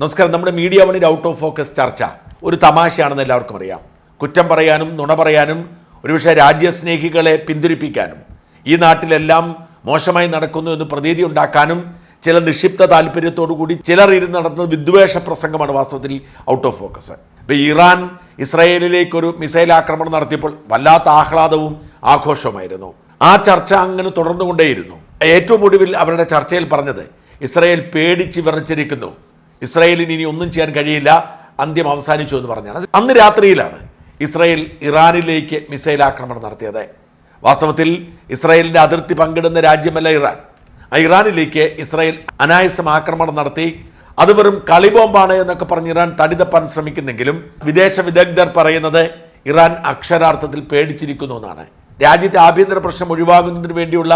നമസ്കാരം. നമ്മുടെ മീഡിയ വണിയുടെ ഔട്ട് ഓഫ് ഫോക്കസ് ചർച്ച. ഒരു തമാശയാണെന്ന് എല്ലാവർക്കും അറിയാം. കുറ്റം പറയാനും നുണ പറയാനും ഒരുപക്ഷെ രാജ്യസ്നേഹികളെ പിന്തിരിപ്പിക്കാനും ഈ നാട്ടിലെല്ലാം മോശമായി നടക്കുന്നു എന്ന് പ്രതീതി ഉണ്ടാക്കാനും ചില നിക്ഷിപ്ത താല്പര്യത്തോടു കൂടി ചിലർ ഇരുന്ന് നടത്തുന്ന വിദ്വേഷ പ്രസംഗമാണ് വാസ്തവത്തിൽ ഔട്ട് ഓഫ് ഫോക്കസ് ഇപ്പോൾ ഇറാൻ ഇസ്രായേലിലേക്ക് ഒരു മിസൈൽ ആക്രമണം നടത്തിയപ്പോൾ വല്ലാത്ത ആഹ്ലാദവും ആഘോഷവുമായിരുന്നു. ആ ചർച്ച അങ്ങനെ തുടർന്നുകൊണ്ടേയിരുന്നു. ഏറ്റവും ഒടുവിൽ അവരുടെ ചർച്ചയിൽ പറഞ്ഞത് ഇസ്രായേൽ പേടിച്ച് വിറച്ചിരിക്കുന്നു. ഇസ്രായേലിന് ഇനി ഒന്നും ചെയ്യാൻ കഴിയില്ല. അന്ത്യം അവസാനിച്ചു എന്ന് പറഞ്ഞാണ്. അന്ന് രാത്രിയിലാണ് ഇസ്രായേൽ ഇറാനിലേക്ക് മിസൈൽ ആക്രമണം നടത്തിയത്. വാസ്തവത്തിൽ ഇസ്രായേലിന്റെ അതിർത്തി പങ്കിടുന്ന രാജ്യമല്ല ഇറാൻ. ആ ഇറാനിലേക്ക് ഇസ്രായേൽ അനായാസം ആക്രമണം നടത്തി. അത് വെറും കളിബോംബാണ് എന്നൊക്കെ പറഞ്ഞ് ഇറാൻ തടിതപ്പാൻ ശ്രമിക്കുന്നെങ്കിലും വിദേശ വിദഗ്ധർ പറയുന്നത് ഇറാൻ അക്ഷരാർത്ഥത്തിൽ പേടിച്ചിരിക്കുന്നു എന്നാണ്. രാജ്യത്തെ ആഭ്യന്തര പ്രശ്നം ഒഴിവാകുന്നതിന് വേണ്ടിയുള്ള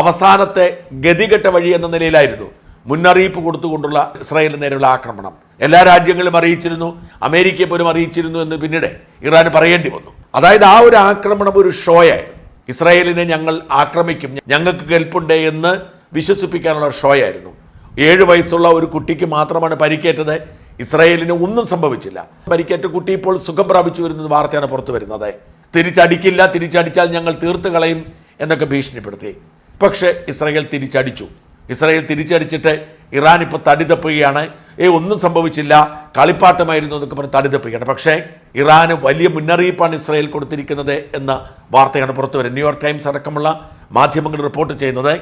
അവസാനത്തെ ഗതികെട്ട വഴി എന്ന നിലയിലായിരുന്നു മുന്നറിയിപ്പ് കൊടുത്തുകൊണ്ടുള്ള ഇസ്രായേലിന് നേരെയുള്ള ആക്രമണം. എല്ലാ രാജ്യങ്ങളും അറിയിച്ചിരുന്നു. അമേരിക്കയെ പോലും അറിയിച്ചിരുന്നു എന്ന് പിന്നീട് ഇറാൻ പറയേണ്ടി വന്നു. അതായത് ആ ഒരു ആക്രമണം ഒരു ഷോയായിരുന്നു. ഇസ്രായേലിനെ ഞങ്ങൾ ആക്രമിക്കും. ഞങ്ങൾക്ക് കെൽപ്പുണ്ട് എന്ന് വിശ്വസിപ്പിക്കാനുള്ള ഷോയായിരുന്നു. ഏഴ് വയസ്സുള്ള ഒരു കുട്ടിക്ക് മാത്രമാണ് പരിക്കേറ്റത്. ഇസ്രായേലിന് ഒന്നും സംഭവിച്ചില്ല. പരിക്കേറ്റ കുട്ടി ഇപ്പോൾ സുഖം പ്രാപിച്ചു വരുന്നത് വാർത്തയാണ് പുറത്തു വരുന്നത്. തിരിച്ചടിക്കില്ല. തിരിച്ചടിച്ചാൽ ഞങ്ങൾ തീർത്ത് കളയും എന്നൊക്കെ ഭീഷണിപ്പെടുത്തി. പക്ഷേ ഇസ്രായേൽ തിരിച്ചടിച്ചു. ഇസ്രായേൽ തിരിച്ചടിച്ചിട്ട് ഇറാൻ ഇപ്പോൾ തടി തപ്പുകയാണ് ഏ ഒന്നും സംഭവിച്ചില്ല. കളിപ്പാട്ടമായിരുന്നു എന്നൊക്കെ പറഞ്ഞ് തടി തപ്പുകയാണ് പക്ഷേ ഇറാന് വലിയ മുന്നറിയിപ്പാണ് ഇസ്രായേൽ കൊടുത്തിരിക്കുന്നത് എന്ന വാർത്തയാണ് പുറത്തു വരുന്നത് ന്യൂയോർക്ക് ടൈംസ് അടക്കമുള്ള മാധ്യമങ്ങൾ റിപ്പോർട്ട് ചെയ്യുന്നത്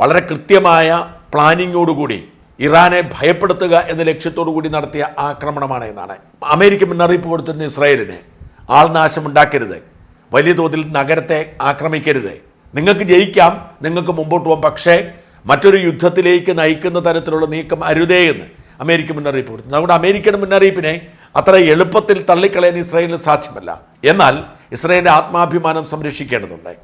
വളരെ കൃത്യമായ പ്ലാനിങ്ങോടുകൂടി ഇറാനെ ഭയപ്പെടുത്തുക എന്ന ലക്ഷ്യത്തോടു കൂടി നടത്തിയ ആക്രമണമാണ് എന്നാണ്. അമേരിക്ക മുന്നറിയിപ്പ് കൊടുത്തിരുന്ന ഇസ്രായേലിന്. ആൾനാശം ഉണ്ടാക്കരുത് വലിയ തോതിൽ നഗരത്തെ ആക്രമിക്കരുത്. നിങ്ങൾക്ക് ജയിക്കാം. നിങ്ങൾക്ക് മുമ്പോട്ട് പോകാം. പക്ഷേ മറ്റൊരു യുദ്ധത്തിലേക്ക് നയിക്കുന്ന തരത്തിലുള്ള നീക്കം അരുതേ എന്ന് അമേരിക്ക മുന്നറിയിപ്പ് കൊടുത്തു. അതുകൊണ്ട് അമേരിക്കയുടെ മുന്നറിയിപ്പിനെ അത്ര എളുപ്പത്തിൽ തള്ളിക്കളയാൻ ഇസ്രായേലിന് സാധ്യമല്ല. എന്നാൽ ഇസ്രായേലിന്റെ ആത്മാഭിമാനം സംരക്ഷിക്കേണ്ടതുണ്ട്.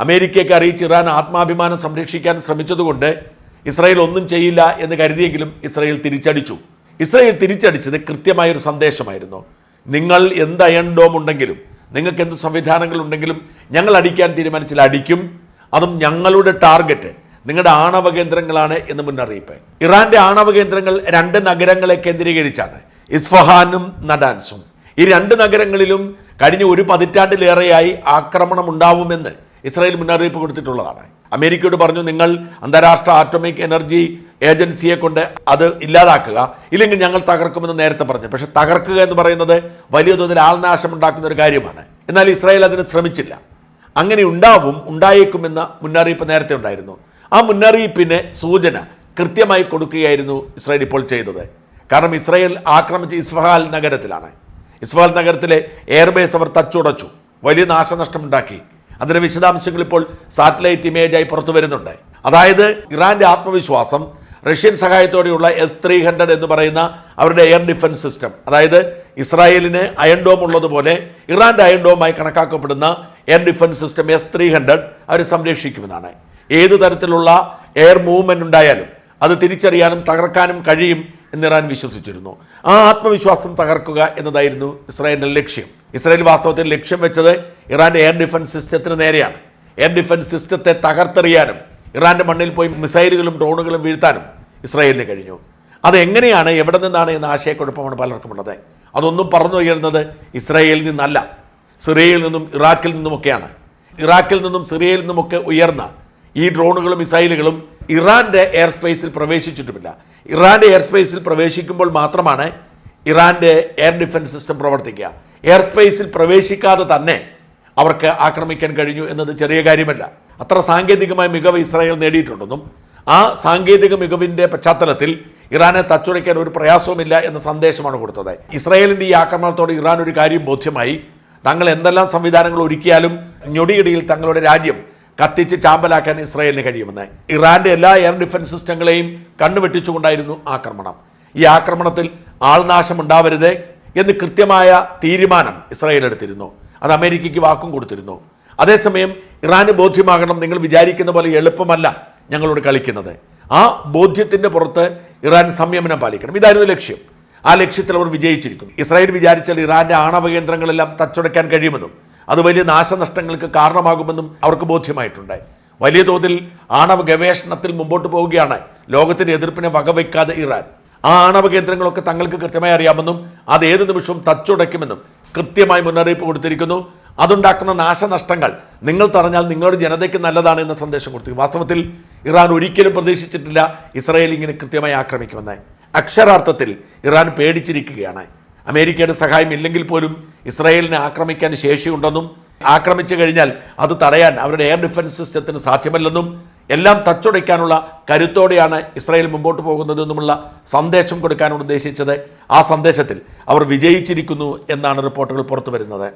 അമേരിക്കയ്ക്ക് അറിയിച്ച് ഇറാൻ ആത്മാഭിമാനം സംരക്ഷിക്കാൻ ശ്രമിച്ചതുകൊണ്ട് ഇസ്രായേൽ ഒന്നും ചെയ്യില്ല എന്ന് കരുതിയെങ്കിലും ഇസ്രായേൽ തിരിച്ചടിച്ചു. ഇസ്രായേൽ തിരിച്ചടിച്ചത് കൃത്യമായൊരു സന്ദേശമായിരുന്നു. നിങ്ങൾ എന്ത് ഉണ്ടെങ്കിലും നിങ്ങൾക്ക് എന്ത് സംവിധാനങ്ങളുണ്ടെങ്കിലും ഞങ്ങൾ അടിക്കാൻ തീരുമാനിച്ചാൽ അടിക്കും. അതും ഞങ്ങളുടെ ടാർഗറ്റ്. നിങ്ങളുടെ ആണവ കേന്ദ്രങ്ങളാണ് എന്ന് മുന്നറിയിപ്പ്. ഇറാന്റെ ആണവ കേന്ദ്രങ്ങൾ രണ്ട് നഗരങ്ങളെ കേന്ദ്രീകരിച്ചാണ്. ഇസ്ഫഹാനും നഡാൻസും ഈ രണ്ട് നഗരങ്ങളിലും കഴിഞ്ഞ ഒരു പതിറ്റാണ്ടിലേറെയായി ആക്രമണം ഉണ്ടാവുമെന്ന് ഇസ്രായേൽ മുന്നറിയിപ്പ് കൊടുത്തിട്ടുള്ളതാണ്. അമേരിക്കയോട് പറഞ്ഞു നിങ്ങൾ അന്താരാഷ്ട്ര ആറ്റോമിക് എനർജി ഏജൻസിയെ കൊണ്ട് അത് ഇല്ലാതാക്കുക. ഇല്ലെങ്കിൽ ഞങ്ങൾ തകർക്കുമെന്ന് നേരത്തെ പറഞ്ഞു. പക്ഷെ തകർക്കുക എന്ന് പറയുന്നത് വലിയ തോതിൽ ആൾനാശം ഉണ്ടാക്കുന്ന ഒരു കാര്യമാണ്. എന്നാൽ ഇസ്രായേൽ അതിന് ശ്രമിച്ചില്ല. അങ്ങനെ ഉണ്ടാവും ഉണ്ടായേക്കുമെന്ന മുന്നറിയിപ്പ് നേരത്തെ ഉണ്ടായിരുന്നു. ആ മുന്നറിയിപ്പിന് സൂചന കൃത്യമായി കൊടുക്കുകയായിരുന്നു ഇസ്രായേൽ ഇപ്പോൾ ചെയ്തത്. കാരണം ഇസ്രായേൽ ആക്രമിച്ച ഇസ്ഫഹാൽ നഗരത്തിലാണ്. ഇസ്ഫഹാൽ നഗരത്തിലെ എയർബേസ് അവർ തച്ചുടച്ചു. വലിയ നാശനഷ്ടമുണ്ടാക്കി. അതിന്റെ വിശദാംശങ്ങൾ ഇപ്പോൾ സാറ്റലൈറ്റ് ഇമേജായി പുറത്തു വരുന്നുണ്ട്. അതായത് ഇറാന്റെ ആത്മവിശ്വാസം റഷ്യൻ സഹായത്തോടെയുള്ള എസ് ത്രീ ഹൺഡ്രഡ് എന്ന് പറയുന്ന അവരുടെ എയർ ഡിഫൻസ് സിസ്റ്റം അതായത് ഇസ്രായേലിന് അയൺ ഡോം ഉള്ളതുപോലെ ഇറാന്റെ അയൺ ഡോമായി കണക്കാക്കപ്പെടുന്ന air defence system S three hundred അവർ സംരക്ഷിക്കുമെന്നാണ്. ഏതു തരത്തിലുള്ള എയർ മൂവ്മെന്റ് ഉണ്ടായാലും അത് തിരിച്ചറിയാനും തകർക്കാനും കഴിയും എന്ന് ഇറാൻ വിശ്വസിച്ചിരുന്നു. ആ ആത്മവിശ്വാസം തകർക്കുക എന്നതായിരുന്നു ഇസ്രായേലിന്റെ ലക്ഷ്യം. ഇസ്രായേൽ വാസ്തവത്തിൽ ലക്ഷ്യം വെച്ചത് ഇറാന്റെ എയർ ഡിഫൻസ് സിസ്റ്റത്തിന് നേരെയാണ്. എയർ ഡിഫൻസ് സിസ്റ്റത്തെ തകർത്തെറിയാനും ഇറാന്റെ മണ്ണിൽ പോയി മിസൈലുകളും ഡ്രോണുകളും വീഴ്ത്താനും ഇസ്രായേലിന് കഴിഞ്ഞു. അതെങ്ങനെയാണ് എവിടെ നിന്നാണ് എന്ന ആശയക്കുഴപ്പമാണ് പലർക്കുമുള്ളത്. അതൊന്നും പറഞ്ഞുയരുന്നത് ഇസ്രായേലിൽ നിന്നല്ല. സിറിയയിൽ നിന്നും ഇറാഖിൽ നിന്നുമൊക്കെയാണ്. ഇറാഖിൽ നിന്നും സിറിയയിൽ നിന്നുമൊക്കെ ഉയർന്ന ഈ ഡ്രോണുകളും മിസൈലുകളും ഇറാന്റെ എയർ സ്പേസിൽ പ്രവേശിച്ചിട്ടുമില്ല. ഇറാന്റെ എയർ സ്പേസിൽ പ്രവേശിക്കുമ്പോൾ മാത്രമാണ് ഇറാന്റെ എയർ ഡിഫൻസ് സിസ്റ്റം പ്രവർത്തിക്കുക. എയർ സ്പേസിൽ പ്രവേശിക്കാതെ തന്നെ അവർക്ക് ആക്രമിക്കാൻ കഴിഞ്ഞു എന്നത് ചെറിയ കാര്യമല്ല. അത്ര സാങ്കേതികമായ മികവ് ഇസ്രായേൽ നേടിയിട്ടുണ്ടെന്നും ആ സാങ്കേതിക മികവിന്റെ പശ്ചാത്തലത്തിൽ ഇറാനെ തച്ചുടയ്ക്കാൻ ഒരു പ്രയാസവുമില്ല എന്ന സന്ദേശമാണ് കൊടുത്തത്. ഇസ്രായേലിന്റെ ഈ ആക്രമണത്തോട് ഇറാൻ ഒരു കാര്യം ബോധ്യമായി. തങ്ങൾ എന്തെല്ലാം സംവിധാനങ്ങൾ ഒരുക്കിയാലും ഞൊടിയിടയിൽ തങ്ങളുടെ രാജ്യം കത്തിച്ച് ചാമ്പലാക്കാൻ ഇസ്രായേലിന് കഴിയുമെന്ന്. ഇറാന്റെ എല്ലാ എയർ ഡിഫൻസ് സിസ്റ്റങ്ങളെയും കണ്ണുവെട്ടിച്ചുകൊണ്ടായിരുന്നു ആക്രമണം. ഈ ആക്രമണത്തിൽ ആൾനാശം ഉണ്ടാവരുത് എന്ന് കൃത്യമായ തീരുമാനം ഇസ്രായേൽ എടുത്തിരുന്നു. അത് അമേരിക്കയ്ക്ക് വാക്കും കൊടുത്തിരുന്നു. അതേസമയം ഇറാന് ബോധ്യമാകണം നിങ്ങൾ വിചാരിക്കുന്ന പോലെ എളുപ്പമല്ല ഞങ്ങളോട് കളിക്കുന്നത്. ആ ബോധ്യത്തിന്റെ പുറത്ത് ഇറാൻ സംയമനം പാലിക്കണം. ഇതായിരുന്നു ലക്ഷ്യം. ആ ലക്ഷ്യത്തിൽ അവർ വിജയിച്ചിരിക്കും ഇസ്രായേൽ വിചാരിച്ചാൽ ഇറാന്റെ ആണവ കേന്ദ്രങ്ങളെല്ലാം തച്ചുടയ്ക്കാൻ കഴിയുമെന്നും അത് വലിയ നാശനഷ്ടങ്ങൾക്ക് കാരണമാകുമെന്നും അവർക്ക് ബോധ്യമായിട്ടുണ്ട് വലിയ തോതിൽ ആണവ ഗവേഷണത്തിൽ മുമ്പോട്ട് പോവുകയാണ് ലോകത്തിന്റെ എതിർപ്പിനെ വകവയ്ക്കാതെ ഇറാൻ. ആ ആണവ കേന്ദ്രങ്ങളൊക്കെ തങ്ങൾക്ക് കൃത്യമായി അറിയാമെന്നും അത് ഏത് നിമിഷവും തച്ചുടയ്ക്കുമെന്നും കൃത്യമായി മുന്നറിയിപ്പ് കൊടുത്തിരിക്കുന്നു. അതുണ്ടാക്കുന്ന നാശനഷ്ടങ്ങൾ നിങ്ങൾ തടഞ്ഞാൽ നിങ്ങളുടെ ജനതയ്ക്ക് നല്ലതാണ് എന്ന സന്ദേശം കൊടുത്തു വാസ്തവത്തിൽ ഇറാൻ ഒരിക്കലും പ്രതീക്ഷിച്ചിട്ടില്ല ഇസ്രായേൽ ഇങ്ങനെ കൃത്യമായി ആക്രമിക്കുമെന്ന്. അക്ഷരാർത്ഥത്തിൽ ഇറാൻ പേടിച്ചിരിക്കുകയാണ്. അമേരിക്കയുടെ സഹായം ഇല്ലെങ്കിൽ പോലും ഇസ്രായേലിനെ ആക്രമിക്കാൻ ശേഷിയുണ്ടെന്നും ആക്രമിച്ചു കഴിഞ്ഞാൽ അത് തടയാൻ അവരുടെ എയർ ഡിഫൻസ് സിസ്റ്റത്തിന് സാധ്യമല്ലെന്നും എല്ലാം തച്ചുടയ്ക്കാനുള്ള കരുത്തോടെയാണ് ഇസ്രായേൽ മുമ്പോട്ട് പോകുന്നതെന്നുമുള്ള സന്ദേശം കൊടുക്കാനാണ് ഉദ്ദേശിച്ചത്. ആ സന്ദേശത്തിൽ അവർ വിജയിച്ചിരിക്കുന്നു എന്നാണ് റിപ്പോർട്ടുകൾ പുറത്തു വരുന്നത്